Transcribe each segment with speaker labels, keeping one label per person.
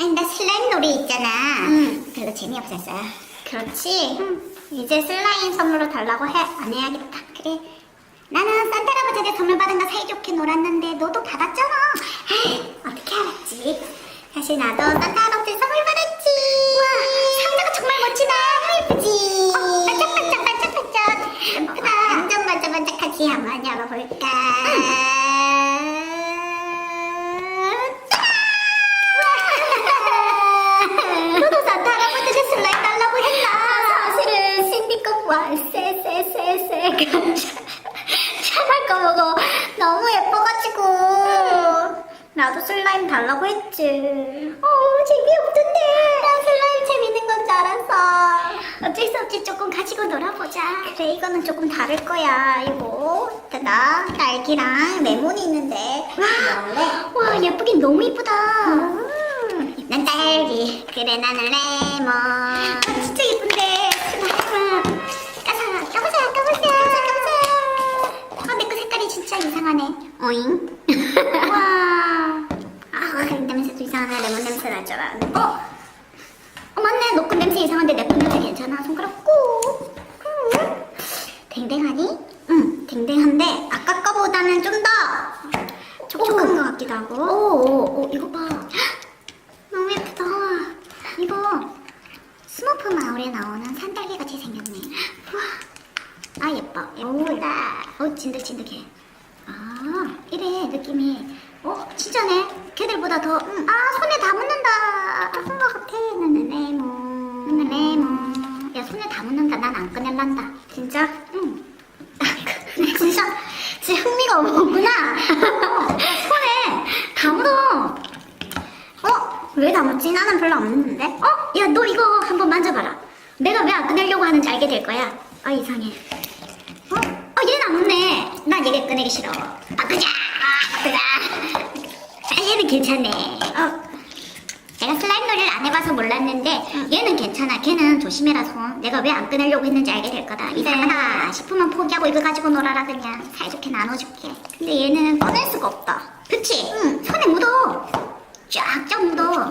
Speaker 1: 아니 나 슬라임 놀이 있잖아.
Speaker 2: 응.
Speaker 1: 별로 재미없었어요. 그렇지. 이제 슬라임 선물로 달라고 해. 안 해야겠다. 그래. 나는 산타 할아버지한테 선물 받은 거 사이좋게 놀았는데 너도 받았잖아. 에이, 어떻게 알았지? 사실 나도 산타 할아버지. 쎄쎄쎄쎄 참할 거 보고 너무 예뻐가지고. 나도 슬라임 달라고 했지. 어 재미없던데. 나 슬라임 재밌는 건 줄 알았어. 어쩔 수 없지. 조금 가지고 놀아보자. 그래 이거는 조금 다를 거야. 이거. 나 딸기랑 레몬이 있는데. 와, 와 예쁘긴 너무 이쁘다. 난 딸기. 그래 나는 레몬. 아, 진짜 예쁜데 댕댕하니? 응. 댕댕한데 아까 거보다는 좀 더 촉촉한 것 같기도 하고. 오 오 오 이거 봐. 너무 예쁘다. 이거 스머프 마을에 나오는 산딸기 같이 생겼네. 우와 아 예뻐. 예쁘다. 어 진득진득해. 아 이래 느낌이. 어 진짜네. 걔들보다 더 음, 아 손에 다 묻는다. 아픈 것 같아. 나는 레몬. 나는 레몬 야 손에 다 묻는다. 난 안 꺼낼란다. 진짜? 응. 진짜. 진짜 흥미가 없구나. 어, 손에 다 묻어. 어? 왜 다 묻지? 나는 별로 안 묻는데? 어? 야 너 이거 한번 만져봐라. 내가 왜 안 꺼내려고 하는지 알게 될 거야. 아 이상해. 어? 어 얘는 안 묻네. 난 얘가 꺼내기 싫어. 바꾸자. 아 바꾸자. 아 얘는 괜찮네. 어 내가 슬라임 놀이를 안 해봐서 몰랐는데 얘는 괜찮아. 걔는 조심해라 손 내가 왜안 꺼내려고 했는지 알게 될 거다. 이상하다. 싶으면 포기하고 이거 가지고 놀아라 그냥. 사이좋게 나눠줄게. 근데 얘는 꺼낼 수가 없다. 그치? 응. 손에 묻어. 쫙쫙 묻어.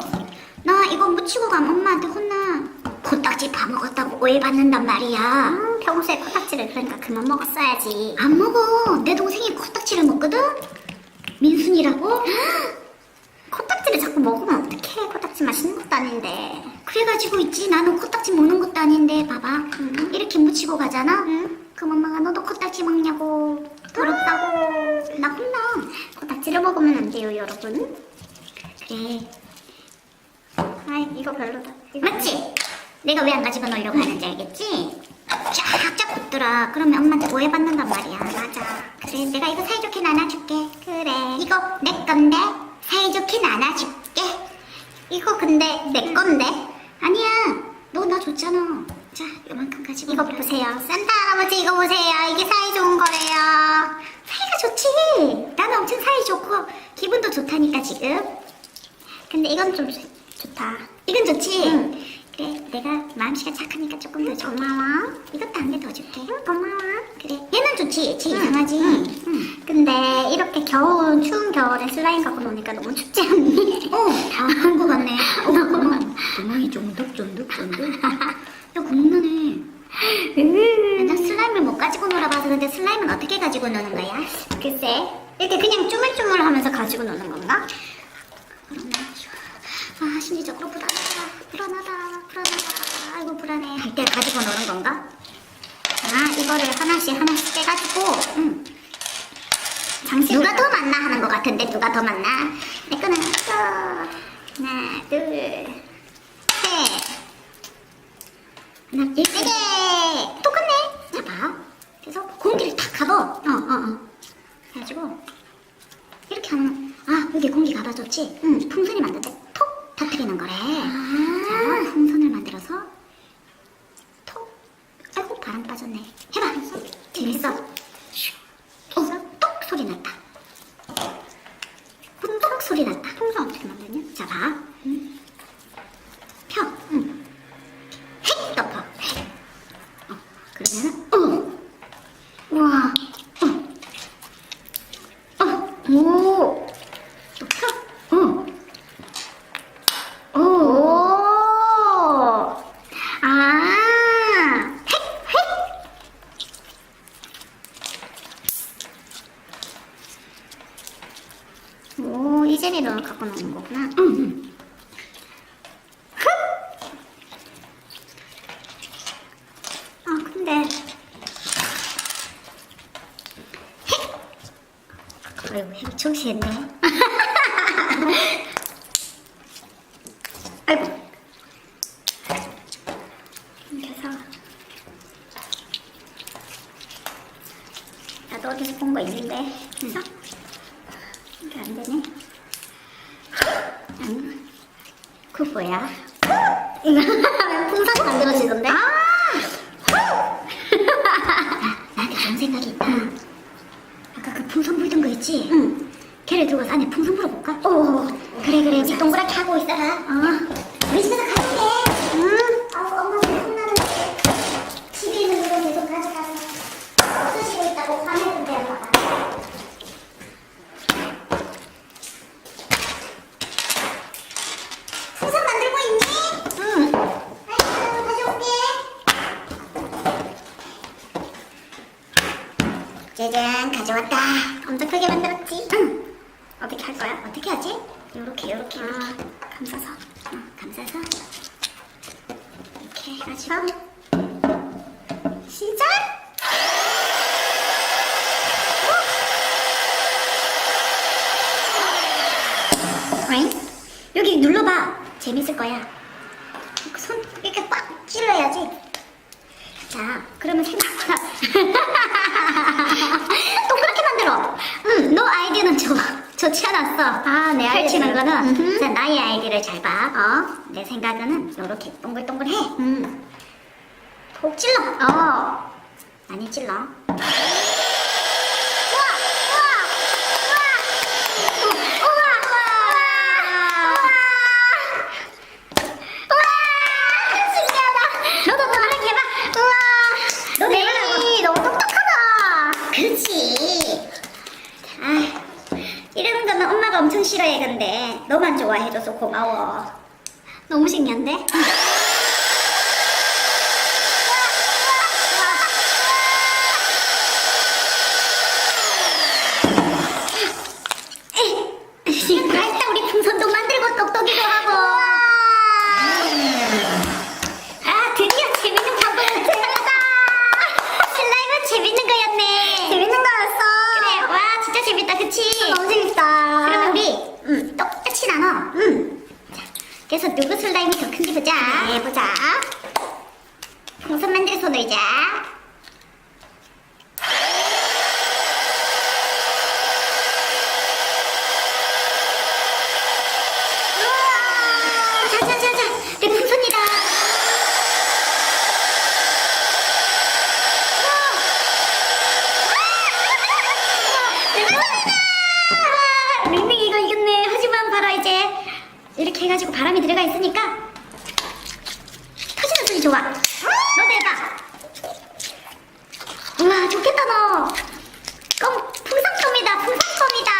Speaker 1: 나 이거 묻히고 가면 엄마한테 혼나. 코딱지 파먹었다고 오해받는단 말이야. 음, 평소에 코딱지를 그러니까 그만 먹었어야지. 안 먹어. 내 동생이 코딱지를 먹거든? 민순이라고? 코딱지를 자꾸 먹으면 코딱지 맛있는 것도 아닌데. 그래가지고 있지. 나는 코딱지 먹는 것도 아닌데. 봐봐. 음, 이렇게 묻히고 가잖아? 그럼 엄마가 너도 코딱지 먹냐고. 더럽다고. 나 혼나. 코딱지를 먹으면 안 돼요 여러분. 그래. 아이 이거 별로다. 맞지? 내가 왜 안 가지고 놀려고 하는지 알겠지? 쫙쫙 붙더라. 그러면 엄마한테 오해받는단 말이야. 맞아. 그래 내가 이거 사이좋게 나눠줄게. 그래. 이거 내 건데 사이좋게 나눠줄게 이거 근데 내 건데 아니야 너 나 줬잖아 자 이만큼 가지고 이거 보세요 산타 할아버지 이거 보세요 이게 사이 좋은 거래요 사이가 좋지 나는 엄청 사이 좋고 기분도 좋다니까 지금 근데 이건 좀 좋- 좋다. 이건 좋지? 그래, 내가 마음씨가 착하니까 조금 더 줘. 고마워. 이것도 한 개 더 줄게. 고마워. 그래, 얘는 좋지? 지 이상하지? 근데 이렇게 겨울, 추운 겨울에 슬라임 갖고 노니까 너무 춥지 않니? 어, 거 같네. 어, 구멍, 구멍이 쫀득쫀득쫀득. 야, 구멍나네. 나 슬라임을 못 가지고 놀아봐서 근데 슬라임은 어떻게 가지고 노는 거야? 글쎄, 이렇게 그냥 쪼물쪼물 하면서 가지고 노는 건가? 아 심리적으로 불안하다 불안하다 불안하다 아이고 불안해 할 때 가지고 노는 건가? 아 이거를 하나씩 하나씩 빼가지고 응. 장식 누가 더 많나 하는 것 같은데 누가 더 많나? 내 거는 또 하나 둘 셋 하나 둘셋 똑같네 자 봐. 그래서 공기를 탁 가둬 어 어 어 그래가지고 이렇게 하면 아 여기 공기 가봐줬지? 응 풍선이 때톡 터트리는 거래 자 풍선을 만들어서 톡 아이고 바람 빠졌네 해봐 재밌어 어, 똑 소리 났다 똑 소리 났다 풍선 어떻게 만드냐? 자 봐 응. 펴 응. 획 덮어 획. 어, 그러면은 어 우와 어 어, 오, 또 펴. 어. 어. 된 거구나. 응, 응. 흡! 아, 근데. 핵! 청시했네. 아이고. 그래서. 나도 어디서 본 거 있는데. 그래서. 이게 안 되네. 음, 그 뭐야? 이거 하면 풍선 만들어지던데? 아! 나한테 좋은 생각이 있다. 아까 그 풍선 불던 거 있지? 응. 걔를 들고 가서 안에 풍선 불어볼까? 오, 그래 그래. 이제 하고 있다가. 어. 우리 집에서 갈게. 응. 아우 엄마 혼나는데. 집에 있는 물건 계속 가져가서 없어지고 있다고 화내던데 엄마가. 풍선 만들고 있니? 응. 아이고, 가져올게. 짜잔, 가져왔다. 엄청 크게 만들었지? 응. 어떻게 할 거야? 어떻게 하지? 요렇게, 요렇게, 요렇게. 감싸서. 응, 감싸서. 이렇게 해가지고. 시작! 어잉? 여기 눌러봐. 재밌을 거야. 손 이렇게 꽉 찔러야지. 자, 그러면 생각보다 동그랗게 만들어. 응, 너 아이디어는 않았어. 아, 내 펼치는
Speaker 2: 아이디어를.
Speaker 1: 거는
Speaker 2: 음흠.
Speaker 1: 자, 나의 아이디어를 잘 봐. 어? 내 생각은 이렇게 동글동글해.
Speaker 2: 음.
Speaker 1: 톡 찔러. 어. 많이 찔러. 우와, 우와, 우와, 우와, 우와, 우와, 우와, 신기하다. 너도 더 하나 해봐. 우와,
Speaker 2: 너
Speaker 1: 네,
Speaker 2: 해보라고.
Speaker 1: 너무 똑똑하다. 그렇지. 아, 이러는 거는 엄마가 엄청 싫어해 근데 너만 좋아해줘서 고마워. 너무 신기한데? 일단 우리 풍선도 만들고 똑똑이도 하고. 아 드디어 재밌는 방법을 찾았다. 슬라임은 재밌는 거였네.
Speaker 2: 재밌는 거였어.
Speaker 1: 그래 와 진짜 재밌다 그치?
Speaker 2: 너무 재밌다.
Speaker 1: 그러면 우리 음, 똑같이 나눠. 음. 자, 그래서 누구 슬라임이 더 큰지 보자.
Speaker 2: 네, 보자.
Speaker 1: 풍선 만들 손 의자. 우와! 자자자자, 내 풍선이다. 우와! 내 풍선이다. 밍밍 이거 이겼네. 하지만 봐라 이제 이렇게 해가지고 바람이 들어가 있으니까 터지는 소리 좋아. 너도 해봐. 우와, 좋겠다, 너. 껌, 풍선껌이다, 풍선껌이다.